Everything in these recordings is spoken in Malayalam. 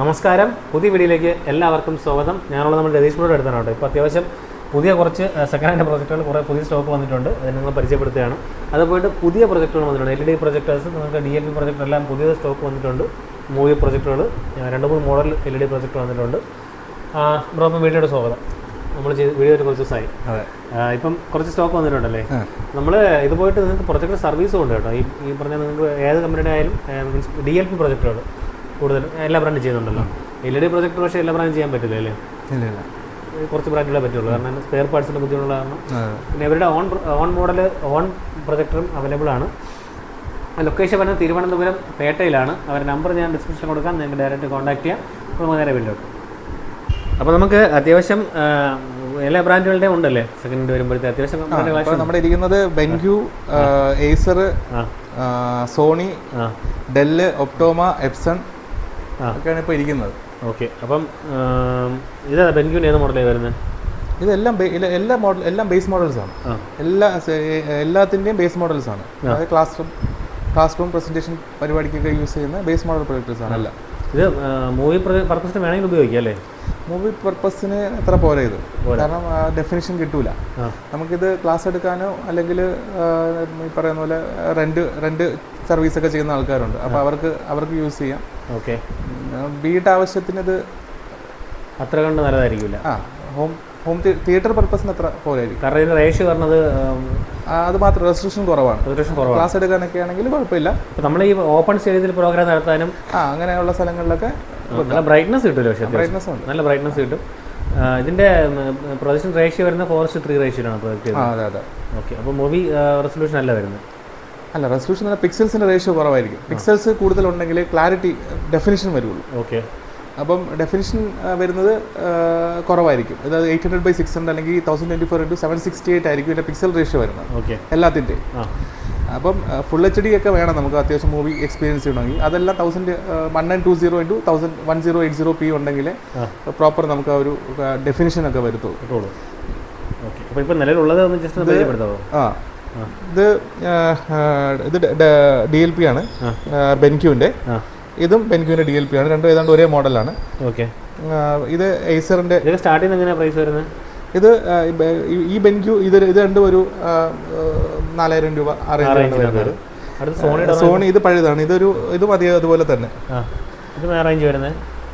നമസ്കാരം. പുതിയ വീഡിയോയിലേക്ക് എല്ലാവർക്കും സ്വാഗതം. ഞാനുള്ള നമ്മുടെ രതീഷ് ബ്രോഡ് അടുത്താണ് ഇപ്പോൾ അത്യാവശ്യം പുതിയ കുറച്ച് സെക്കൻഡ് ഹാൻഡ് പ്രൊജക്റ്റുകൾ കുറേ പുതിയ സ്റ്റോക്ക് വന്നിട്ടുണ്ട്. അതിനെ നിങ്ങൾ പരിചയപ്പെടുത്തുകയാണ്. അതുപോലെ പുതിയ പ്രൊജക്റ്റുകൾ വന്നിട്ടുണ്ട്. എൽ ഇ ഡി പ്രൊജക്ടേഴ്സ് നിങ്ങൾക്ക് ഡി എൽ പി പ്രൊജക്ടർ എല്ലാം പുതിയ സ്റ്റോക്ക് വന്നിട്ടുണ്ട്. മൂവി പ്രൊജക്റ്റുകൾ രണ്ട് മൂന്ന് model L E D project വന്നിട്ടുണ്ട്. ബ്രോ അപ്പം വീഡിയോയുടെ സ്വാഗതം. നമ്മൾ ചെയ്ത് വീഡിയോ ഒരു കുറച്ച് ദിവസമായി. ഇപ്പം കുറച്ച് സ്റ്റോക്ക് വന്നിട്ടുണ്ടല്ലേ? നമ്മൾ ഇത് പോയിട്ട് നിങ്ങൾക്ക് പ്രൊജക്ട് സർവീസും ഉണ്ട് കേട്ടോ. ഈ ഈ പറഞ്ഞ നിങ്ങൾക്ക് ഏത് കമ്പനിയുടെ ആയാലും മീൻസ് ഡി എൽ പി പ്രൊജക്ടറുകൾ കൂടുതൽ എല്ലാ ബ്രാൻഡും ചെയ്യുന്നുണ്ടല്ലോ. എൽ ഇ ഡി പ്രൊജക്ടർ പക്ഷേ എല്ലാ ബ്രാൻഡും ചെയ്യാൻ പറ്റില്ല അല്ലേ? ഇല്ല ഇല്ല. കുറച്ച് ബ്രാൻഡുകളെ പറ്റുള്ളൂ. കാരണം സ്പെയർ പാർട്സിന്റെ ബുദ്ധിമുട്ടുള്ള കാരണം. പിന്നെ ഇവരുടെ ഓൺ ഓൺ മോഡൽ ഓൺ പ്രൊജക്ടറും അവൈലബിൾ ആണ്. ലൊക്കേഷൻ വരുന്നത് തിരുവനന്തപുരം പേട്ടയിലാണ്. അവരുടെ നമ്പർ ഞാൻ ഡിസ്ക്രിപ്ഷൻ കൊടുക്കാം. നിങ്ങൾക്ക് ഡയറക്റ്റ് കോൺടാക്ട് ചെയ്യാം. അപ്പോൾ നമുക്ക് നേരെ വീട്ടിലോട്ട് അപ്പോൾ നമുക്ക് അത്യാവശ്യം എല്ലാ ബ്രാൻഡുകളുടെയും ഉണ്ടല്ലേ? സെക്കൻഡ് വരുമ്പോഴത്തെ അത്യാവശ്യം നമ്മുടെ ഇരിക്കുന്നത് BenQ Acer Sony Dell Optoma Epson. ഒക്കെയാണ് ഇപ്പോൾ ഇരിക്കുന്നത്. ഓക്കെ. അപ്പം ഇതാ ബെൻക്യൂന്റെ ഏത് മോഡലാണ് വരുന്നത് ഇതെല്ലാം എല്ലാ മോഡൽ എല്ലാം ബേസ് മോഡൽസ് ആണ് എല്ലാ എല്ലാത്തിന്റെയും ബേസ് മോഡൽസ് ആണ് അതായത് class room class room presentation പരിപാടിക്കൊക്കെ use ചെയ്യുന്ന ബേസ് മോഡൽ പ്രൊജക്ടേഴ്സ് ആണ് അല്ല ഇത് മൂവി പർപ്പസിന് വേണമെങ്കിൽ ഉപയോഗിക്കാം അല്ലേ? മൂവി പർപ്പസിന് എത്ര പോരാ ഇത്. കാരണം ഡെഫിനിഷൻ കിട്ടൂല. നമുക്കിത് ക്ലാസ് എടുക്കാനോ അല്ലെങ്കിൽ ഈ പറയുന്ന പോലെ റെന്റ് റെന്റ് സർവീസ് ഒക്കെ ചെയ്യുന്ന ആൾക്കാരുണ്ട്. അപ്പോൾ അവർക്ക് അവർക്ക് യൂസ് ചെയ്യാം. ഓക്കെ. വീട്ട് ആവശ്യത്തിന് ഇത് അത്ര കണ്ട് നല്ലതായിരിക്കില്ല ആ ഹോം ഹോം തിയേറ്റർ പർപ്പസിന് അത്ര പോലെ കാരണം ഇതിന് റേഷ്യോ പറഞ്ഞത് അത് മാത്രം റെസ്ട്രിക്ഷൻ കുറവാണ്. റെസ്ട്രിക്ഷൻ കുറവാണ്. ക്ലാസ് എടുക്കാനൊക്കെ ആണെങ്കിൽ കുഴപ്പമില്ല. നമ്മൾ ഈ ഓപ്പൺ സ്റ്റേഡിയത്തിൽ പ്രോഗ്രാം നടത്താനും ആ അങ്ങനെയുള്ള സ്ഥലങ്ങളിലൊക്കെ നല്ല ബ്രൈറ്റ്നസ് കിട്ടുമല്ലോ പക്ഷേ. ബ്രൈറ്റ്നസ് ഉണ്ട്. നല്ല ബ്രൈറ്റ്നസ് കിട്ടും. ഇതിന്റെ പ്രൊജക്ഷൻ റേഷ്യോ വരുന്ന ഫോറസ്റ്റ് ത്രീ ആണ് പ്രൊജക്ട് അതെ അതെ. ഓക്കെ അപ്പോൾ മൂവി റെസൊല്യൂഷൻ അല്ല വരുന്നത്. അല്ല റെസൊല്യൂഷൻ തന്നെ പിക്സൽസിന്റെ റേഷ്യോ കുറവായിരിക്കും. പിക്സൽസ് കൂടുതലുണ്ടെങ്കിൽ ക്ലാരിറ്റി ഡെഫിനിഷൻ വരുള്ളൂ. ഓക്കെ. അപ്പം ഡെഫിനിഷൻ വരുന്നത് കുറവായിരിക്കും. അതായത് eight hundred by six hundred അല്ലെങ്കിൽ thousand twenty four into seven sixty eight ആയിരിക്കും ഇതിന്റെ പിക്സൽ റേഷ്യോ വരുന്നത്. ഓക്കെ. എല്ലാത്തിന്റെയും അപ്പം ഫുൾ എച്ച് ഡി ഒക്കെ വേണം നമുക്ക് അത്യാവശ്യം മൂവി എക്സ്പീരിയൻസ് ചെയ്യണമെങ്കിൽ അതെല്ലാം thousand one nine two zero into thousand one zero eight zero P ഉണ്ടെങ്കിൽ പ്രോപ്പർ നമുക്ക് ആ ഒരു ഡെഫിനിഷൻ ഒക്കെ വരുത്തുള്ളൂ. ഓക്കെ. അപ്പോൾ ഇപ്പോൾ നിലവിലുള്ളത് ജസ്റ്റ് ആ. ഇത് ഇത് ഡി എൽ പി ആണ്. ബെൻക്യൂവിന്റെ ഇതും ബെൻക്യൂവിന്റെ ഡി എൽ പി ആണ്. രണ്ടും ഏതാണ്ട് ഒരേ മോഡലാണ്. ഓക്കെ. ഇത് എയ്സറിന്റെ സ്റ്റാർട്ടിങ് എങ്ങനെയാണ് പ്രൈസ് വരുന്നത്? ഇത് ഈ ബെൻക്യൂ ഇത് ഇത് രണ്ടും ഒരു നാലായിരം രൂപ ആറായിരം രൂപ വരുന്നത്. സോണി ഇത് പഴയതാണ്. ഇതൊരു ഇത് മതി അതുപോലെ തന്നെ.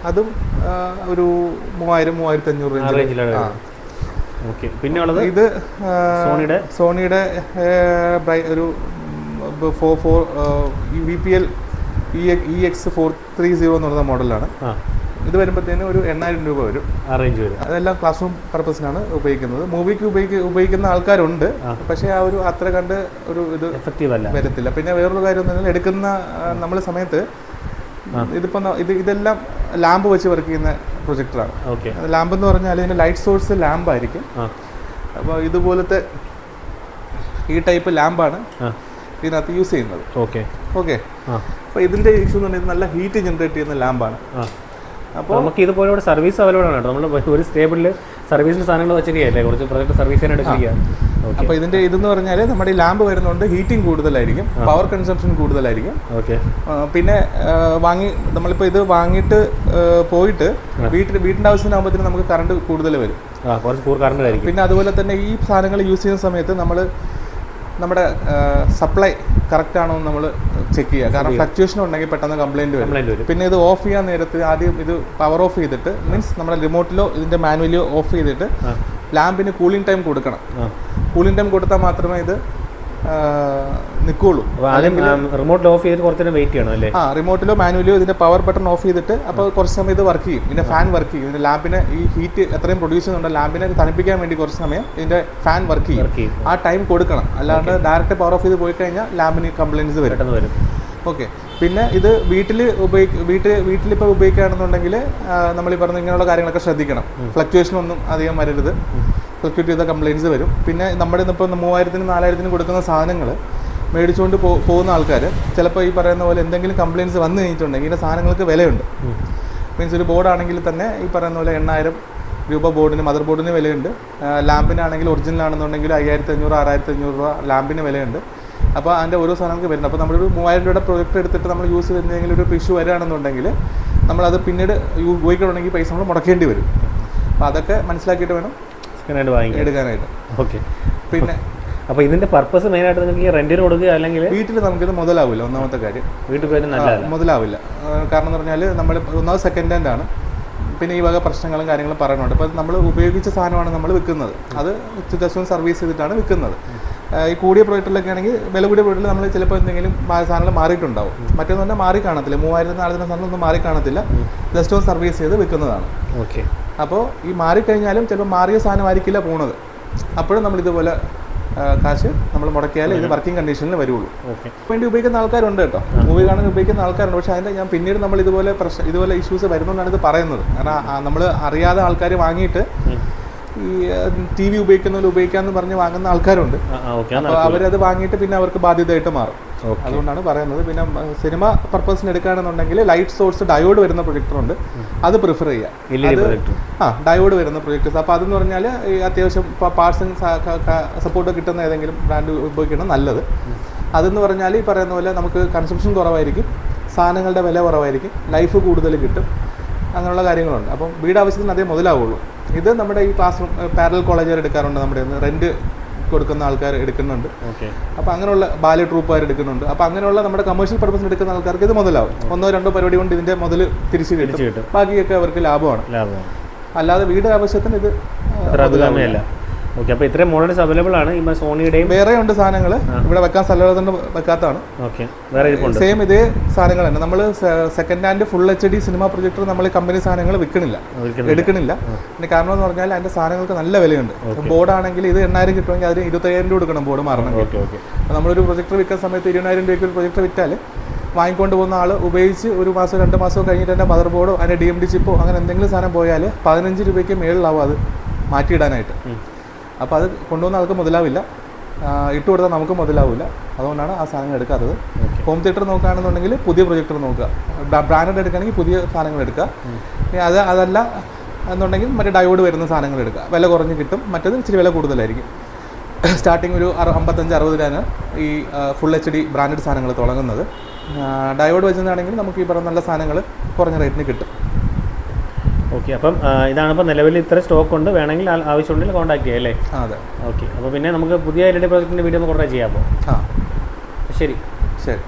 അതും ഒരു മൂവായിരം മൂവായിരത്തി അഞ്ഞൂറ് റേഞ്ചിലാണ് ഓക്കെ പിന്നെ ഉള്ളത് ഇത് സോണിയുടെ? സോണിയുടെ ഒരു four four V P L E X four three zero എന്ന് പറയുന്ന മോഡലാണ്. ഇത് വരുമ്പോഴത്തേനും ഒരു എണ്ണായിരം രൂപ വരും. അറേഞ്ച് വരും. അതെല്ലാം ക്ലാസ് റൂം പർപ്പസിനാണ് ഉപയോഗിക്കുന്നത്. മൂവിക്ക് ഉപയോഗിക്കുന്ന ഉപയോഗിക്കുന്ന ആൾക്കാരുണ്ട്. പക്ഷേ ആ ഒരു അത്ര കണ്ട് ഒരു ഇത് എഫക്റ്റീവ് അല്ല. വരത്തില്ല. പിന്നെ വേറൊരു കാര്യം എന്ന് പറഞ്ഞാൽ എടുക്കുന്ന നമ്മൾ സമയത്ത് ഇതിപ്പോൾ ഇത് ഇതെല്ലാം ലാമ്പ് വെച്ച് വർക്ക് ചെയ്യുന്ന പ്രൊജക്ടറാണ്. ഓക്കെ ലാമ്പ് എന്ന് പറഞ്ഞാൽ ഇതിന്റെ ലൈറ്റ് സോഴ്സ് ലാമ്പ് ആയിരിക്കും. അപ്പോൾ ഇതുപോലത്തെ ഈ ടൈപ്പ് ലാമ്പാണ് ഇതിനകത്ത് യൂസ് ചെയ്യുന്നത്. ഓക്കെ ഓക്കെ അപ്പോൾ ഇതിന്റെ ഇഷ്യൂ എന്ന് പറഞ്ഞാൽ നല്ല ഹീറ്റ് ജനറേറ്റ് ചെയ്യുന്ന ലാമ്പാണ്. അപ്പോൾ നമുക്ക് ഇതുപോലെ ഇവിടെ സർവീസ് അവൈലബിൾ ആണ് കേട്ടോ. നമ്മൾ ഒരു സ്റ്റേബിളിൽ സർവീസിന്റെ സാധനങ്ങൾ വെച്ചിരിക്കുകയല്ലേ? കുറച്ച് പ്രൊജക്ട് സർവീസ് ചെയ്യാൻ എടുക്കുക അപ്പോൾ ഇതിന്റെ ഇതെന്ന് പറഞ്ഞാൽ നമ്മുടെ ഈ ലാമ്പ് വരുന്നതുകൊണ്ട് ഹീറ്റിംഗ് കൂടുതലായിരിക്കും പവർ കൺസംഷൻ കൂടുതലായിരിക്കും. ഓക്കെ പിന്നെ വാങ്ങി നമ്മളിപ്പോൾ ഇത് വാങ്ങിയിട്ട് പോയിട്ട് വീട്ടിൽ വീടിന്റെ ആവശ്യത്തിനാകുമ്പോഴത്തേനും നമുക്ക് കറണ്ട് കൂടുതൽ വരും. പിന്നെ അതുപോലെ തന്നെ ഈ സാധനങ്ങൾ യൂസ് ചെയ്യുന്ന സമയത്ത് നമ്മൾ നമ്മുടെ സപ്ലൈ കറക്റ്റ് ആണോ എന്ന് നമ്മൾ ചെക്ക് ചെയ്യുക. കാരണം ഫ്ലക്ച്വേഷൻ ഉണ്ടെങ്കിൽ പെട്ടെന്ന് കംപ്ലൈന്റ് വരും. പിന്നെ ഇത് ഓഫ് ചെയ്യാൻ നേരത്ത് ആദ്യം ഇത് പവർ ഓഫ് ചെയ്തിട്ട് മീൻസ് നമ്മുടെ റിമോട്ടിലോ ഇതിന്റെ മാനുവലിയോ ഓഫ് ചെയ്തിട്ട് ലാമ്പിന് കൂളിംഗ് ടൈം കൊടുക്കണം. കൂളിംഗ് ടൈം കൊടുത്താൽ മാത്രമേ ഇത് നിൽക്കുള്ളൂ റിമോട്ടിൽ ഓഫ് കുറച്ച് നേരം വെയിറ്റ് ചെയ്യണം അല്ലേ? ആ റിമോട്ടിലോ മാനുവലിയോ ഇതിന്റെ പവർ ബട്ടൺ ഓഫ് ചെയ്തിട്ട് അപ്പോൾ കുറച്ച് സമയം ഇത് വർക്ക് ചെയ്യും. ഇതിന്റെ ഫാൻ വർക്ക് ചെയ്യും. ഇതിന്റെ ലാമ്പിനെ ഈ ഹീറ്റ് എത്രയും പ്രൊഡ്യൂസ് ചെയ്യുന്നുണ്ട് ലാമ്പിനെ തണുപ്പിക്കാൻ വേണ്ടി കുറച്ച് സമയം ഇതിന്റെ ഫാൻ വർക്ക് ചെയ്യും. ആ ടൈം കൊടുക്കണം. അല്ലാണ്ട് ഡയറക്റ്റ് പവർ ഓഫ് ചെയ്ത് പോയി കഴിഞ്ഞാൽ ലാമ്പിന് കംപ്ലൈൻസ് വരും. ഓക്കെ പിന്നെ ഇത് വീട്ടിൽ ഉപയോഗി വീട്ടിൽ വീട്ടിലിപ്പോൾ ഉപയോഗിക്കുകയാണെന്നുണ്ടെങ്കിൽ നമ്മൾ ഈ പറഞ്ഞ ഇങ്ങനെയുള്ള കാര്യങ്ങളൊക്കെ ശ്രദ്ധിക്കണം. ഫ്ലക്ച്വേഷൻ ഒന്നും അധികം വരരുത്. ഫ്ലക്ച്വേറ്റ് ചെയ്ത കംപ്ലയിന്റ്സ് വരും. പിന്നെ നമ്മുടെ ഇന്നിപ്പോൾ മൂവായിരത്തിന് നാലായിരത്തിന് കൊടുക്കുന്ന സാധനങ്ങൾ മേടിച്ചുകൊണ്ട് പോ പോകുന്ന ആൾക്കാർ ചിലപ്പോൾ ഈ പറയുന്ന പോലെ എന്തെങ്കിലും കംപ്ലയിന്റ്സ് വന്നു കഴിഞ്ഞിട്ടുണ്ടെങ്കിൽ ഇതിന്റെ സാധനങ്ങൾക്ക് വിലയുണ്ട്. മീൻസ് ഒരു ബോർഡാണെങ്കിൽ തന്നെ ഈ പറയുന്ന പോലെ എണ്ണായിരം രൂപ ബോർഡിന് മദർ ബോർഡിന് വിലയുണ്ട്. ലാമ്പിനാണെങ്കിൽ ഒറിജിനൽ ആണെന്നുണ്ടെങ്കിൽ അയ്യായിരത്തി അഞ്ഞൂറ് ആറായിരത്തി അഞ്ഞൂറ് രൂപ ലാമ്പിന് വിലയുണ്ട്. അപ്പോൾ അതിന്റെ ഓരോ സാധനങ്ങൾക്ക് വരുന്നത് അപ്പോൾ നമ്മളൊരു മൂവായിരം രൂപയുടെ പ്രൊജക്ട് എടുത്തിട്ട് നമ്മൾ യൂസ് ചെയ്ത് എന്തെങ്കിലും ഒരു ഇഷ്യൂ വരികയാണെന്നുണ്ടെങ്കിൽ നമ്മളത് പിന്നീട് ഉപയോഗിക്കണമെങ്കിൽ പൈസ നമ്മൾ മുടക്കേണ്ടി വരും. അപ്പോൾ അതൊക്കെ മനസ്സിലാക്കിയിട്ട് വേണം സെക്കൻഡ് വാങ്ങി എടുക്കാനായിട്ട്. ഓക്കെ. പിന്നെ അപ്പോൾ ഇതിന്റെ പർപ്പസ് മെയിനായിട്ട് നിങ്ങൾക്ക് റെന്റിന് കൊടുക്കുക അല്ലെങ്കിൽ വീട്ടിൽ നമുക്കിത് മുതലാവില്ല ഒന്നാമത്തെ കാര്യം. വീട്ടിൽ പോയാലും മുതലാവില്ല. കാരണം എന്ന് പറഞ്ഞാൽ നമ്മൾ ഒന്നാമത് സെക്കൻഡ് ഹാൻഡ് ആണ്. പിന്നെ ഈ വക പ്രശ്നങ്ങളും കാര്യങ്ങളും പറയുന്നുണ്ട്. അപ്പോൾ നമ്മൾ ഉപയോഗിച്ച സാധനമാണ് നമ്മൾ വിൽക്കുന്നത് അത് ജസ്റ്റ് സർവീസ് ചെയ്തിട്ടാണ് വിൽക്കുന്നത് ഈ കൂടിയ പ്രോജക്റ്റിലൊക്കെ ആണെങ്കിൽ വില കൂടിയ പ്രോജക്റ്റിൽ നമ്മൾ ചിലപ്പോൾ എന്തെങ്കിലും സാധനങ്ങൾ മാറിയിട്ടുണ്ടാവും. മറ്റൊന്നും തന്നെ മാറി കാണത്തില്ല മൂവായിരത്തി നാലായിരത്തി സാധനം ഒന്നും മാറി കാണത്തില്ല ജസ്റ്റ് ഒന്ന് സർവീസ് ചെയ്ത് വിൽക്കുന്നതാണ് ഓക്കെ. അപ്പോൾ ഈ മാറിക്കഴിഞ്ഞാലും ചിലപ്പോൾ മാറിയ സാധനമായിരിക്കില്ല പോണത്. അപ്പോഴും നമ്മൾ ഇതുപോലെ കാശ് നമ്മൾ മുടക്കിയാൽ ഇത് വർക്കിംഗ് കണ്ടീഷനിൽ വരുള്ളൂ. ഓക്കെ. വേണ്ടി ഉപയോഗിക്കുന്ന ആൾക്കാരുണ്ട് കേട്ടോ. മൂവി കാണാൻ ഉപയോഗിക്കുന്ന ആൾക്കാരുണ്ട്. പക്ഷേ അതിന്റെ ഞാൻ പിന്നീട് നമ്മൾ ഇതുപോലെ പ്രശ്നം ഇതുപോലെ ഇഷ്യൂസ് വരുന്നതാണ് ഇത് പറയുന്നത്. കാരണം നമ്മൾ അറിയാതെ ആൾക്കാർ വാങ്ങിയിട്ട് ഈ ടി വി ഉപയോഗിക്കുന്നവർ ഉപയോഗിക്കാമെന്ന് പറഞ്ഞ് വാങ്ങുന്ന ആൾക്കാരുണ്ട്. അപ്പോൾ അവരത് വാങ്ങിയിട്ട് പിന്നെ അവർക്ക് ബാധ്യതയായിട്ട് മാറും. അതുകൊണ്ടാണ് പറയുന്നത്. പിന്നെ സിനിമ പർപ്പസിന് എടുക്കുകയാണെന്നുണ്ടെങ്കിൽ ലൈറ്റ് സോഴ്സ് ഡയോഡ് വരുന്ന പ്രൊജക്ടർ ഉണ്ട് അത് പ്രിഫർ ചെയ്യുക. ആ ഡയോഡ് വരുന്ന പ്രൊജക്ടേഴ്സ്. അപ്പോൾ അതെന്ന് പറഞ്ഞാൽ അത്യാവശ്യം പാർസിങ് സപ്പോർട്ട് കിട്ടുന്ന ഏതെങ്കിലും ബ്രാൻഡ് ഉപയോഗിക്കണം നല്ലത്. അതെന്ന് പറഞ്ഞാൽ ഈ പറയുന്ന പോലെ നമുക്ക് കൺസംഷൻ കുറവായിരിക്കും. സാധനങ്ങളുടെ വില കുറവായിരിക്കും. ലൈഫ് കൂടുതൽ കിട്ടും. അങ്ങനെയുള്ള കാര്യങ്ങളുണ്ട്. അപ്പം വീട് ആവശ്യത്തിന് അതേ മുതലാവുള്ളൂ. ഇത് നമ്മുടെ ഈ ക്ലാസ് റൂം പാരൽ കോളേജുകാർ എടുക്കാറുണ്ട് നമ്മുടെ റെന്റ് കൊടുക്കുന്ന ആൾക്കാർ എടുക്കുന്നുണ്ട്. അപ്പൊ അപ്പോൾ അങ്ങനെയുള്ള ബാല്യ ട്രൂപ്പുകാർ എടുക്കുന്നുണ്ട്. അപ്പോൾ അങ്ങനെയുള്ള നമ്മുടെ കമേഴ്ഷ്യൽ പർപ്പസിന് എടുക്കുന്ന ആൾക്കാർക്ക് ഇത് മുതലാവും. ഒന്നോ രണ്ടോ പരിപാടി കൊണ്ട് ഇതിന്റെ മുതൽ തിരിച്ചു കിട്ടും. ബാക്കിയൊക്കെ അവർക്ക് ലാഭമാണ്. അല്ലാതെ വീട് ആവശ്യത്തിന് ഇത് ഓക്കെ അപ്പോൾ ഇത്രയും മോഡൽസ് അവൈലബിൾ ആണ്. ഈ സോണിയുടെയും വേറെ ഉണ്ട് സാധനങ്ങൾ ഇവിടെ വെക്കാൻ സ്ഥലം വെക്കാത്തതാണ്. ഓക്കെ വേറെ സെയിം ഇതേ സാധനങ്ങൾ തന്നെ. നമ്മൾ second hand full H D cinema projector നമ്മൾ കമ്പനി സാധനങ്ങൾ വിൽക്കണില്ല. എടുക്കണില്ല. പിന്നെ കാരണം എന്ന് പറഞ്ഞാൽ അതിന്റെ സാധനങ്ങൾക്ക് നല്ല വിലയുണ്ട്. ബോർഡ് ആണെങ്കിൽ ഇത് എണ്ണായിരം കിട്ടുമെങ്കിൽ അതിന് ഇരുപത്തയ്യായിരം രൂപ കൊടുക്കണം ബോർഡ് മാറണം ഓക്കെ ഓക്കെ. നമ്മളൊരു പ്രൊജക്ടർ വിൽക്കുന്ന സമയത്ത് ഇരുപതിനായിരം രൂപയ്ക്ക് ഒരു പ്രൊജക്ടർ വിറ്റാൽ വാങ്ങിക്കൊണ്ട് പോകുന്ന ആൾ ഉപയോഗിച്ച് ഒരു മാസം രണ്ട് മാസം കഴിഞ്ഞിട്ട് എന്റെ മദർ ബോർഡോ അതിന്റെ ഡി എം ഡി ചിപ്പോ അങ്ങനെ എന്തെങ്കിലും സാധനം പോയാൽ പതിനഞ്ച് രൂപയ്ക്ക് മേളിലാവും അത് മാറ്റിയിടാനായിട്ട്. അപ്പോൾ അത് കൊണ്ടുവന്ന ആൾക്ക് മുതലാവില്ല. ഇട്ട് കൊടുത്താൽ നമുക്ക് മുതലാവില്ല. അതുകൊണ്ടാണ് ആ സാധനങ്ങൾ എടുക്കാത്തത്. ഹോം തിയേറ്റർ നോക്കുകയാണെന്നുണ്ടെങ്കിൽ പുതിയ പ്രൊജക്ടർ നോക്കുക. ബ്രാൻഡഡ് എടുക്കുകയാണെങ്കിൽ പുതിയ സാധനങ്ങൾ എടുക്കുക. അത് അതല്ല എന്നുണ്ടെങ്കിൽ മറ്റേ ഡയോഡ് വരുന്ന സാധനങ്ങൾ എടുക്കുക. വില കുറഞ്ഞ് കിട്ടും. മറ്റേത് ഇച്ചിരി വില കൂടുതലായിരിക്കും. സ്റ്റാർട്ടിങ് ഒരു അറു അമ്പത്തഞ്ച് അറുപതിലാണ് ഈ ഫുൾ എച്ച് ഡി ബ്രാൻഡഡ് സാധനങ്ങൾ തുടങ്ങുന്നത്. ഡയോഡ് വെച്ചതാണെങ്കിൽ നമുക്ക് ഈ പറഞ്ഞ നല്ല സാധനങ്ങൾ കുറഞ്ഞ റേറ്റിന് കിട്ടും. ഓക്കെ അപ്പം ഇതാണിപ്പോൾ ഇതാണ് ഇപ്പോൾ നിലവിൽ ഇത്ര സ്റ്റോക്ക് ഉണ്ട്. വേണമെങ്കിൽ ആവശ്യമുണ്ടെങ്കിൽ കോൺടാക്ട് ചെയ്യാം അല്ലേ? അതെ. ഓക്കെ അപ്പോൾ പിന്നെ നമുക്ക് പുതിയ എൽ ഇ ഡി പ്രോജക്റ്റിന്റെ വീഡിയോ ഒന്ന് കുറേ ചെയ്യാം അപ്പോൾ ആ. ശരി. ശരി.